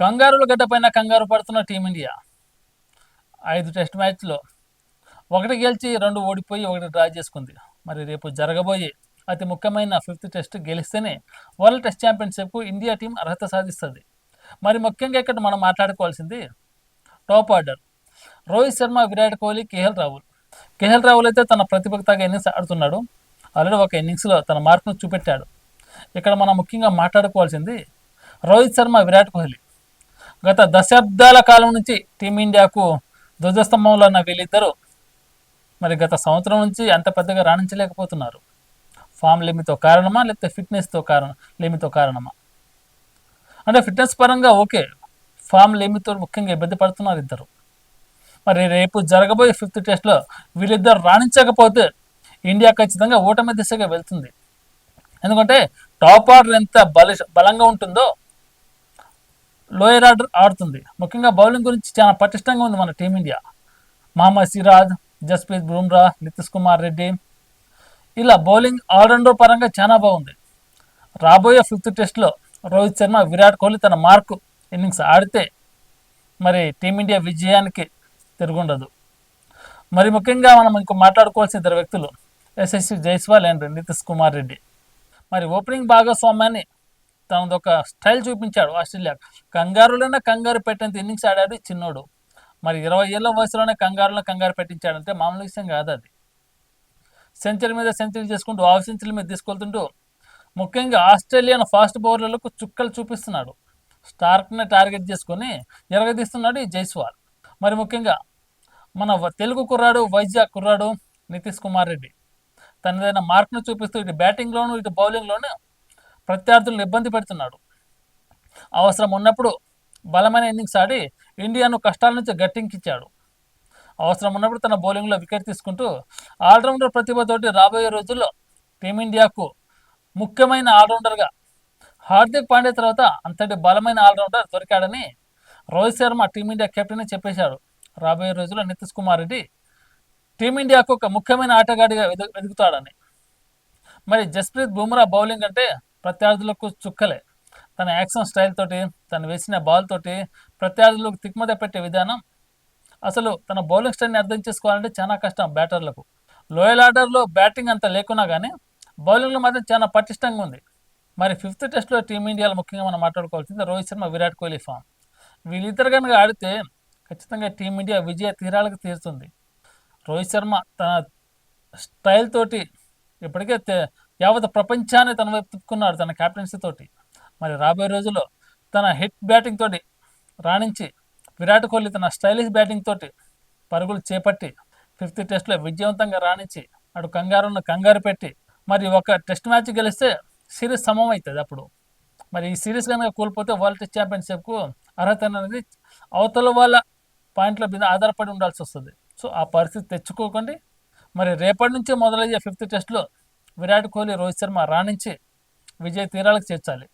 కంగారుల గడ్డ పైన కంగారు పడుతున్న టీమిండియా. ఐదు టెస్ట్ మ్యాచ్లో. ఒకటి గెలిచి రెండు ఓడిపోయి ఒకటి డ్రా చేసుకుంది. మరి రేపు జరగబోయే అతి ముఖ్యమైన ఫిఫ్త్ టెస్ట్ గెలిస్తేనే వరల్డ్ టెస్ట్ ఛాంపియన్షిప్కు ఇండియా టీం అర్హత సాధిస్తుంది. మరి ముఖ్యంగా ఇక్కడ మనం మాట్లాడుకోవాల్సింది top order. Rohit Sharma Virat Kohli KL Rahul. KL Rahul అయితే తన ప్రతిభకు తగ్గ ఇన్నింగ్స్ ఆడుతున్నాడు. ఆల్రెడీ ఒక ఇన్నింగ్స్లో తన మార్కును చూపెట్టాడు. ఇక్కడ మనం ముఖ్యంగా మాట్లాడుకోవాల్సింది రోహిత్ శర్మ విరాట్ కోహ్లీ. గత దశాబ్దాల కాలం నుంచి టీమిండియాకు ధ్వజస్తంభంలో ఉన్న వీళ్ళిద్దరూ మరి గత సంవత్సరం నుంచి అంత పెద్దగా రాణించలేకపోతున్నారు. ఫామ్ లిమితో కారణమా లేకపోతే ఫిట్నెస్తో కారణం లిమితో కారణమా? అంటే ఫిట్నెస్ పరంగా ఓకే ఫామ్ లిమితో ముఖ్యంగా ఇబ్బంది పడుతున్నారు ఇద్దరు. మరి రేపు జరగబోయే ఫిఫ్త్ టెస్ట్లో వీళ్ళిద్దరు రాణించకపోతే ఇండియా ఖచ్చితంగా ఓటమి దిశగా వెళ్తుంది. ఎందుకంటే టాప్ ఆర్డర్ ఎంత బల బలంగా ఉంటుందో లోయర్ ఆర్డర్ ఆడుతుంది. ముఖ్యంగా బౌలింగ్ గురించి చాలా పటిష్టంగా ఉంది మన టీమిండియా మహమ్మద్ సిరాజ్ జస్ప్రీత్ బుమ్రా నితీష్ కుమార్ రెడ్డి. ఇలా బౌలింగ్ ఆల్రౌండర్ పరంగా చాలా బాగుంది. రాబోయే ఫిఫ్త్ టెస్ట్లో రోహిత్ శర్మ విరాట్ కోహ్లీ తన మార్కు ఇన్నింగ్స్ ఆడితే మరి టీమిండియా విజయానికి తిరుగుండదు. మరి ముఖ్యంగా మనం ఇంకో మాట్లాడుకోవాల్సిన ఇద్దరు వ్యక్తులు ఎస్ఎస్సి జైస్వాల్ అండ్ నితీష్ కుమార్ రెడ్డి. మరి ఓపెనింగ్ భాగస్వామ్యాన్ని తనది ఒక స్టైల్ చూపించాడు ఆస్ట్రేలియా. కంగారులోనే కంగారు పెట్టేంత ఇన్నింగ్స్ ఆడాడు చిన్నోడు. మరి ఇరవై ఏళ్ళ వయసులోనే కంగారులో కంగారు పెట్టించాడంటే మామూలు విషయం కాదు అది. సెంచరీ మీద సెంచరీ చేసుకుంటూ హాఫ్ సెంచరీ మీద తీసుకెళ్తుంటూ ముఖ్యంగా ఆస్ట్రేలియన్ ఫాస్ట్ బౌలర్లకు చుక్కలు చూపిస్తున్నాడు. స్టార్క్ని టార్గెట్ చేసుకొని ఎరగదీస్తున్నాడు ఈ జైస్వాల్. మరి ముఖ్యంగా మన తెలుగు కుర్రాడు వైజాగ్ కుర్రాడు నితీష్ కుమార్ రెడ్డి. తనదైన మార్క్ను చూపిస్తూ ఇటు బ్యాటింగ్లోను ఇటు బౌలింగ్లోనూ ప్రత్యర్థులను ఇబ్బంది పెడుతున్నాడు. అవసరం ఉన్నప్పుడు బలమైన ఇన్నింగ్స్ ఆడి ఇండియాను కష్టాల నుంచి గట్టెంకిచ్చాడు. అవసరం ఉన్నప్పుడు తన బౌలింగ్లో వికెట్ తీసుకుంటూ ఆల్రౌండర్ ప్రతిభతోటి రాబోయే రోజుల్లో టీమిండియాకు ముఖ్యమైన ఆల్రౌండర్గా హార్దిక్ పాండే తర్వాత అంతటి బలమైన allrounder దొరికాడని Rohit Sharma team India captain చెప్పేశాడు. రాబోయే రోజుల్లో నితీష్ కుమార్ రెడ్డి టీమిండియాకు ఒక ముఖ్యమైన ఆటగాడిగా వెదు- వెతుకుతాడని మరి జస్ప్రీత్ బుమ్రా బౌలింగ్ అంటే ప్రత్యర్థులకు చుక్కలే. తన యాక్షన్ స్టైల్ తోటి తను వేసిన బాల్ తోటి ప్రత్యర్థులకు తిక్మద పెట్టే విధానం అసలు తన బౌలింగ్ స్టైల్ని అర్థం చేసుకోవాలంటే చాలా కష్టం బ్యాటర్లకు. లోయల్ ఆర్డర్లో బ్యాటింగ్ అంత లేకున్నా కానీ బౌలింగ్లో మాత్రం చాలా పటిష్టంగా ఉంది. మరి ఫిఫ్త్ టెస్ట్లో టీమిండియాలో ముఖ్యంగా మనం మాట్లాడుకోవాల్సింది రోహిత్ శర్మ విరాట్ కోహ్లీ ఫామ్. వీళ్ళిద్దరు కనుక ఆడితే ఖచ్చితంగా టీమిండియా విజయ తీరాలకు తీరుతుంది. రోహిత్ శర్మ తన స్టైల్ తోటి ఇప్పటికే యావత్ ప్రపంచాన్ని తన వైపు తిప్పుకున్నాడు తన క్యాప్టెన్సీ తోటి. మరి రాబోయే రోజుల్లో తన హిట్ బ్యాటింగ్ తోటి రాణించి విరాట్ కోహ్లీ తన స్టైలిష్ బ్యాటింగ్ తోటి పరుగులు చేపట్టి ఫిఫ్త్ టెస్ట్లో విజయవంతంగా రాణించి అటు కంగారును కంగారు పెట్టి మరి ఒక టెస్ట్ మ్యాచ్ గెలిస్తే సిరీస్ సమం అవుతుంది అప్పుడు. మరి ఈ సిరీస్ కనుక కోల్పోతే వరల్డ్ టెస్ట్ ఛాంపియన్షిప్కు అర్హత అనేది అవతల వాళ్ళ పాయింట్ల మీద ఆధారపడి ఉండాల్సి వస్తుంది. సో ఆ పరిస్థితి తెచ్చుకోకండి. మరి రేపటి నుంచే మొదలయ్యే ఫిఫ్త్ టెస్ట్లో విరాట్ కోహ్లీ రోహిత్ శర్మ రాణించి విజయ తీరాలకు చేర్చాలి.